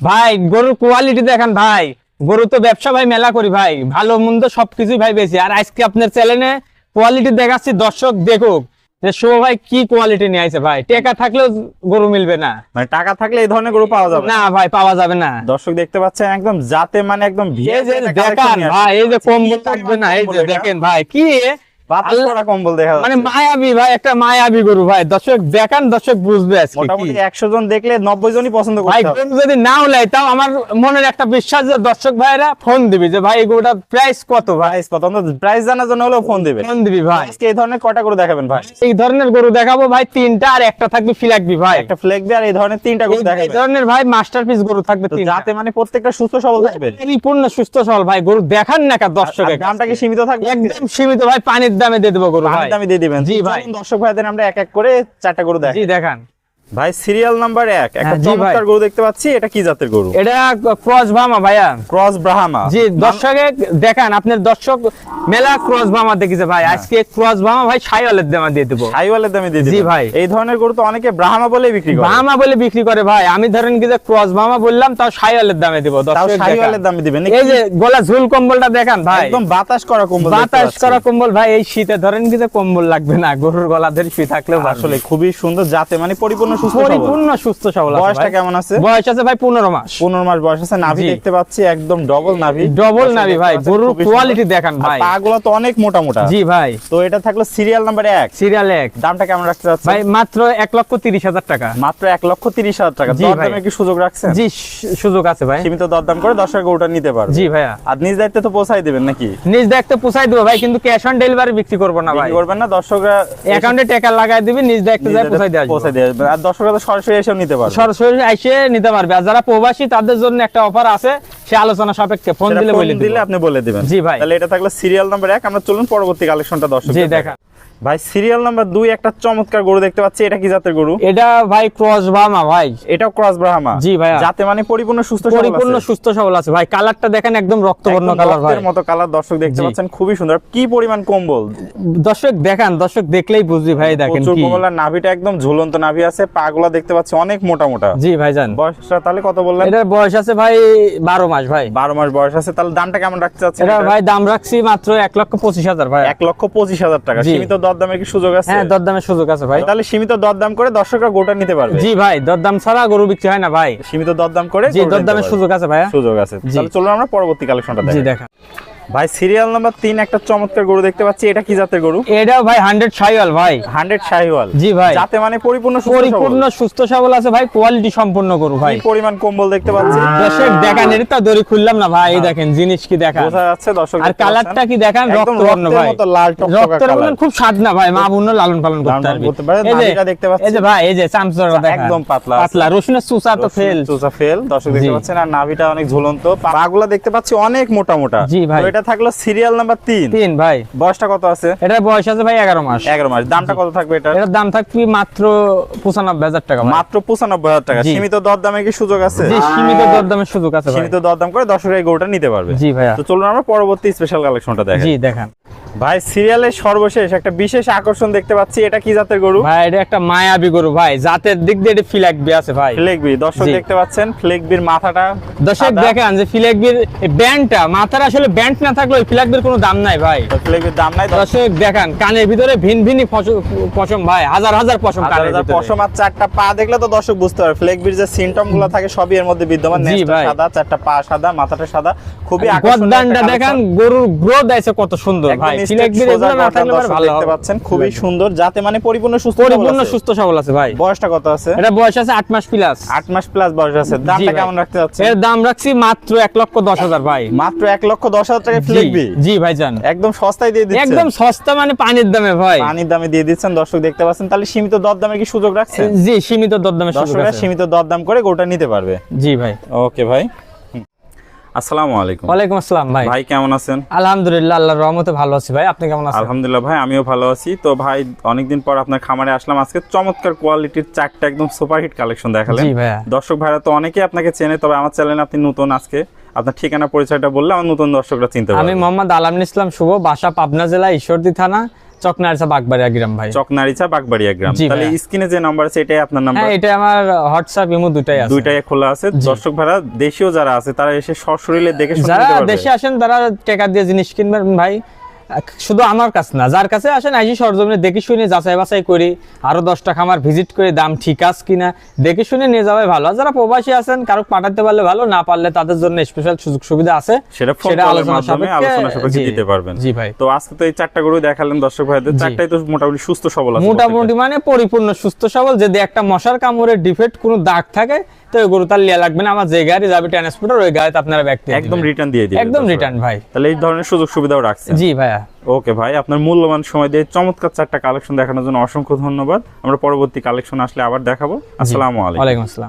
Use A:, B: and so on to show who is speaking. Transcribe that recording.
A: ভাই গরুর কোয়ালিটি দেখেন ভাই। গরু তো ব্যবসা ভাই মেলা করি ভাই। ভালো মন্দ সবকিছুই ভাই বেশি। আর আজকে আপনার চ্যানেলে কোয়ালিটি দেখাচ্ছি দর্শক দেখুক। যে শো ভাই কি কোয়ালিটি নিয়ে আইছে ভাই। টেকা থাকলেও গরু মিলবে না।
B: মানে টাকা থাকলে এই ধরনের গরু পাওয়া যাবে
A: না। ভাই পাওয়া যাবে না।
B: দর্শক দেখতে পাচ্ছেন একদম জাতে মানে একদম
A: যে ভাই এই যে কম্বল থাকবে না এই যে দেখেন ভাই কি
B: কম্বল দেখা
A: মানে মায়াবী ভাই একটা মায়াবী গরু ভাই। দর্শক দেখান দর্শক বুঝবে আজকে
B: মোটামুটি একশো জন দেখলে নব্বই জনই পছন্দ
A: ভাই
B: করতে হবে।
A: গরু যদি নাও লাই তাও আমার মনের একটা বিশ্বাস যে দর্শক ভাইরা ফোন দিবি যে ভাই এই গরুটার প্রাইস কত
B: প্রাইস কত? প্রাইস জানার জন্য হলেও ফোন দিবেন
A: ফোন দিবি ভাই।
B: আজকে এই ধরনের কটা গরু দেখাবেন ভাই?
A: এই ধরনের গরু দেখাবো ভাই তিনটা আর একটা থাকবে ফিলাকবি ভাই।
B: একটা ফ্লেগ আর এই ধরনের তিনটা গরু
A: এই- এই ধরনের ভাই মাস্টারপিস গরু থাকবে
B: তো
A: তিনটা।
B: যাতে মানে প্রত্যেকটা সুস্থ সবল থাকবে।
A: পরিপূর্ণ সুস্থ সবল ভাই গরু দেখান না কা দর্শকের
B: আর দামটা কি সীমিত থাকবে?
A: একদম সীমিত ভাই পানির দামে দিয়ে দেবো গরু
B: দামে দিয়ে দিবেন।
A: জি ভাই।
B: দর্শক ভাইদের আমরা এক এক করে চারটা গরু দেখ
A: জি দেখান।
B: ভাই সিরিয়াল নাম্বার এক। একটা
A: হ্যাঁ।
B: চমৎকার গরু দেখতে পাচ্ছি এটা কি জাতের গরু?
A: এটা ক্রস ভামা ভাইয়া।
B: ক্রস ব্রাহ্মা।
A: জি দর্শকে দেখান আপনার দর্শক মেলা ক্রস ভামা দেখেছে ভাই।
B: হ্যাঁ।
A: আজকে ক্রস ভামা ভাই ছাইওয়ালের দামে দিয়ে দেবো।
B: হাইওয়ালের দামে দিয়ে
A: জি ভাই।
B: এই ধরনের গরু তো অনেকে ব্রাহ্মা বলেই বিক্রি করে।
A: ভামা বলে বিক্রি করে ভাই। আমি ধরেন কি যে ক্রস ভামা বললাম তাও ছাইওয়ালের দামে দিব। দর্শক
B: সাইওয়ালের দামে দিবেন।
A: এই যে গলা ঝুল কম্বলটা দেখান ভাই।
B: একদম বাতাস করা কম্বল
A: বাতাস করা কম্বল ভাই এই শীতে ধরেন কি যে কম্বল লাগবে না। গরুর গলা ধরে শুয়ে থাকলেও
B: আসলে
A: আসলে
B: খুবই সুন্দর জাতে মানে পরিপূর্ণ সুস্থ।
A: পরিপূর্ণ সুস্থ সবল আছে
B: বয়সটা কেমন আছে?
A: বয়স আছে ভাই পনেরো মাস।
B: পনেরো মাস বয়স আছে নাভি দেখতে পাচ্ছি একদম ডবল নাভি।
A: ডবল
B: দর্শক
A: নাভি ভাই গরুর কোয়ালিটি দেখান ভাই।
B: পাগুলো তো অনেক মোটা মোটা।
A: জি ভাই।
B: তো এটা থাকল সিরিয়াল নাম্বার এক।
A: সিরিয়াল এক।
B: দামটা কেমন রাখতে যাচ্ছে
A: ভাই মাত্র এক লক্ষ তিরিশ হাজার টাকা।
B: মাত্র এক লক্ষ তিরিশ হাজার টাকা। দরদামে কি সুযোগ রাখছেন?
A: জি সুযোগ আছে ভাই।
B: সীমিত দরদাম করে দর্শক গরুটা নিতে পারবে।
A: জি ভাইয়া।
B: আর নিজ দায়িত্বে তো পৌঁছাই দিবেন নাকি?
A: নিজ দেখতে পোষাই দেবো ভাই কিন্তু ক্যাশ অন ডেলিভারি বিক্রি করব না ভাই।
B: করবেন না দর্শকরা
A: অ্যাকাউন্টে টাকা লাগাই দিবি নিজ যায়
B: দায়িত্বে
A: দেওয়া
B: পৌঁছাই আর দর্শকরা তো সরাসরি এসে নিতে পারবে।
A: সরাসরি এসে নিতে পারবে। আর যারা প্রবাসী তাদের জন্য একটা অফার আছে সে আলোচনা সাপেক্ষে ফোন দিলে বলে
B: দিলে আপনি বলে দিবেন।
A: জি ভাই।
B: তাহলে এটা থাকলে সিরিয়াল নাম্বার এক। আমরা চলুন পরবর্তী কালেকশনটা দর্শক
A: জি দেখা।
B: ভাই সিরিয়াল নাম্বার দুই একটা চমৎকার গরু দেখতে পাচ্ছি। এটা কি জাতের গরু?
A: এটা ভাই ক্রস বামা ভাই।
B: এটাও ক্রস ব্রাহ্মা
A: জি ভাইয়া।
B: যাতে মানে পরিপূর্ণ সুস্থ
A: পরিপূর্ণ সুস্থ সবল আছে। ভাই কালারটা দেখেন একদম রক্তবর্ণ কালার ভাই।
B: মতো কালার দর্শক দেখতে পাচ্ছেন খুবই সুন্দর। কি পরিমাণ কম্বল?
A: দর্শক দেখান দর্শক দেখলেই বুঝবি ভাই দেখেন কি।
B: কম্বল আর নাভিটা একদম ঝুলন্ত নাভি আছে পাগুলা দেখতে পাচ্ছি অনেক মোটা মোটা
A: জি ভাইজান
B: বয়সটা তাহলে কত বললেন?
A: এটার বয়স আছে ভাই বারো মাস ভাই।
B: বারো মাস বয়স আছে তাহলে দামটা কেমন রাখতে চাচ্ছেন
A: এটা ভাই দাম রাখছি মাত্র এক লক্ষ পঁচিশ হাজার ভাই।
B: এক লক্ষ পঁচিশ হাজার টাকা। সীমিত দরদামের কি সুযোগ আছে?
A: হ্যাঁ দরদামের সুযোগ আছে ভাই।
B: তাহলে সীমিত দরদাম করে দর্শকরা গোটা নিতে পারবে।
A: জি ভাই দরদাম ছাড়া গরু বিক্রি হয় না ভাই।
B: সীমিত দরদাম করে
A: জি দরদামের সুযোগ আছে ভাই
B: সুযোগ আছে। তাহলে চলুন আমরা পরবর্তী কালেকশনটা দেখি।
A: জি
B: দেখা। ভাই সিরিয়াল নাম্বার তিন একটা চমৎকার গরু দেখতে পাচ্ছি। এটা কি জাতের গরু?
A: এটাও ভাই হান্ড্রেড সাইওয়াল ভাই।
B: হান্ড্রেড শাহিওয়াল
A: জি ভাই।
B: যাতে মানে পরিপূর্ণ
A: পরিপূর্ণ সুস্থ সবল আছে ভাই কোয়ালিটি সম্পূর্ণ গরু ভাই।
B: পরিমাণ কম্বল দেখতে পাচ্ছি?
A: দর্শক দেখান এটা তো দড়ি খুললাম না ভাই এই দেখেন জিনিস কি দেখান।
B: বোঝা যাচ্ছে দর্শক
A: আর কালারটা কি দেখান? রক্তবর্ণ ভাই।
B: মতো লাল টকটকা
A: রক্তের
B: কালার।
A: মতন খুব স্বাদ না ভাই মা বুন্য লালন পালন করতে পারবি। এই যে
B: দেখতে পাচ্ছি।
A: এই যে ভাই এই যে চামচড়া দেখা
B: একদম পাতলা
A: পাতলা রসুনের চুচা তো ফেল
B: চোচা ফেল দর্শক দেখতে। পাচ্ছেন আর নাভিটা অনেক ঝুলন্ত। পাগুলা দেখতে পাচ্ছি অনেক মোটা মোটা।
A: জি ভাই।
B: এটা থাকল সিরিয়াল নাম্বার তিন।
A: তিন ভাই।
B: বয়সটা কত আছে?
A: এটা বয়স আছে ভাই এগারো মাস।
B: এগারো মাস। দামটা কত থাকবে এটা
A: এটার দাম থাকবে মাত্র পঁচানব্বই হাজার টাকা
B: মাত্র পঁচানব্বই হাজার টাকা।
A: সীমিত
B: সীমিত দরদামে কি সুযোগ আছে?
A: জি সীমিত দরদামের সুযোগ আছে ভাই।
B: সীমিত দরদাম করে দশ এই গরুটা নিতে পারবে।
A: জি ভাই
B: তো চলুন আমরা পরবর্তী স্পেশাল কালেকশনটা দেখি
A: জি দেখান।
B: ভাই সিরিয়ালের সর্বশেষ একটা বিশেষ আকর্ষণ দেখতে পাচ্ছি। এটা কি জাতের গরু?
A: ভাই এটা একটা মায়াবী গরু ভাই। জাতের দিক দিয়ে এটা ফিলাকবি আছে ভাই।
B: ফ্লেগবি দর্শক দেখতে পাচ্ছেন ফ্লেগবির মাথাটা
A: দর্শক দেখেন যে ফিলাকবির ব্যান্ডটা মাথার আসলে ব্যান্ড না থাকলে ওই ফিলাকবির কোনো দাম নাই ভাই।
B: তো ফ্লেগবির দাম নাই।
A: দর্শক দেখান কানের ভিতরে ভিন ভিনি পশম ভাই। হাজার হাজার পশম কানের ভিতরে।
B: পশম আর চারটা পা দেখলে তো দর্শক বুঝতে পারবে। ফ্লেগবির যে সিমটমগুলো থাকে সবই এর মধ্যে বিদ্যমান।
A: জি
B: সাদা চারটা পা সাদা মাথাটা সাদা। খুবই আকর্ষণীয়
A: দেখেন গরুর গ্রোথ আছে কত সুন্দর ভাই।
B: Straight
A: ফিলাকবির
B: সোজা
A: এগুলো না থাকলে ভালো
B: দেখতে পাচ্ছেন খুবই সুন্দর যাতে মানে পরিপূর্ণ সুস্থ
A: পরিপূর্ণ সুস্থ সবল আছে ভাই।
B: বয়সটা কত আছে?
A: এটা বয়স আছে আট মাস প্লাস
B: আট মাস প্লাস বয়স আছে। দামটা কেমন রাখতে যাচ্ছে
A: এর দাম রাখছি মাত্র এক লক্ষ দশ হাজার ভাই।
B: মাত্র এক লক্ষ দশ হাজার টাকা
A: জি,
B: ফ্লেগবি
A: জি
B: একদম সস্তায় দিয়ে দিচ্ছেন।
A: একদম সস্তা মানে পানির দামে ভাই।
B: পানির দামে দিয়ে দিচ্ছেন। দর্শক দেখতে পাচ্ছেন তাহলে সীমিত দরদামের কি সুযোগ রাখছেন?
A: জি সীমিত দরদামে সুযোগ
B: দর্শকরা
A: আছে।
B: সীমিত দরদাম করে গোটা নিতে পারবে।
A: জি ভাই।
B: ওকে ভাই। আসসালামু আলাইকুম।
A: ওয়ালাইকুম আসসালাম ভাই।
B: ভাই কেমন আছেন?
A: আলহামদুলিল্লাহ আল্লাহর রহমতে ভালো আছি ভাই। আপনি কেমন আছেন?
B: আলহামদুলিল্লাহ ভাই আমিও ভালো আছি। তো ভাই অনেকদিন পর আপনার খামারে আসলাম। আজকে চমৎকার কোয়ালিটির চারটা একদম সুপারহিট কালেকশন দেখালেন। দর্শক ভাইরা তো অনেকেই আপনাকে চেনে তবে আমার চ্যানেলে আপনি নতুন আজকে। আপনার ঠিকানা পরিচয়টা বললে আমার নতুন দর্শকরা চিনতে
A: আমি মোহাম্মদ আলামিন ইসলাম শুভ বাসা পাবনা জেলা ঈশ্বরদী থানা। চকনারসা বাগবাড়িয়া গ্রাম ভাই।
B: চকনারিচা বাগবাড়িয়া গ্রাম। তাহলে। স্ক্রিনে যে নাম্বার আছে এটাই আপনার নাম্বার?
A: হ্যাঁ এটা আমার হোয়াটসঅ্যাপ ইমো দুটাই আছে।
B: দুইটাই খোলা আছে। দর্শক ভাড়া দেশীয় যারা আছে তারা এসে সশরীরে দেখে
A: যারা দেশে আসেন তারা টাকা দিয়ে জিনিস কিনবেন ভাই। শুধু আমার কাছে না যার কাছে আসেন আইসি সরজমিনে দেখে শুনে যাচাই বাছাই করি আরও দশটা খামার ভিজিট করে দাম ঠিক আছে কিনা দেখে শুনে নিয়ে যাওয়াই ভালো। যারা প্রবাসী আছেন কারও পাঠাতে পারলে ভালো না পারলে তাদের জন্য স্পেশাল সুযোগ সুবিধা আছে।
B: সেটা
A: আলোচনা সাপেক্ষে-
B: দিতে পারবেন।
A: জি ভাই।
B: তো আজকে তো এই চারটা গরু দেখালেন দর্শক ভাইদের চারটাই তো মোটামুটি সুস্থ সবল আছে
A: মোটামুটি মানে পরিপূর্ণ সুস্থ সবল। যদি একটা মশার কামড়ের ডিফেক্ট কোনো দাগ থাকে তো ওই গরু তার লিয়া লাগবে না। আমার যে গাড়ি যাবে ট্রান্সপোর্টার ওই গাড়িতে আপনারা ব্যক্তি
B: একদম রিটার্ন দিয়ে দিবেন
A: একদম রিটার্ন ভাই।
B: তাহলে এই ধরনের সুযোগ সুবিধাও রাখছেন।
A: জি ভাইয়া।
B: ওকে ভাই আপনার মূল্যবান সময় দিয়ে চমৎকার চারটা কালেকশন দেখানোর জন্য অসংখ্য ধন্যবাদ। আমরা পরবর্তী কালেকশন আসলে আবার দেখাবো। আসসালামু আলাইকুম।
A: আসসালাম।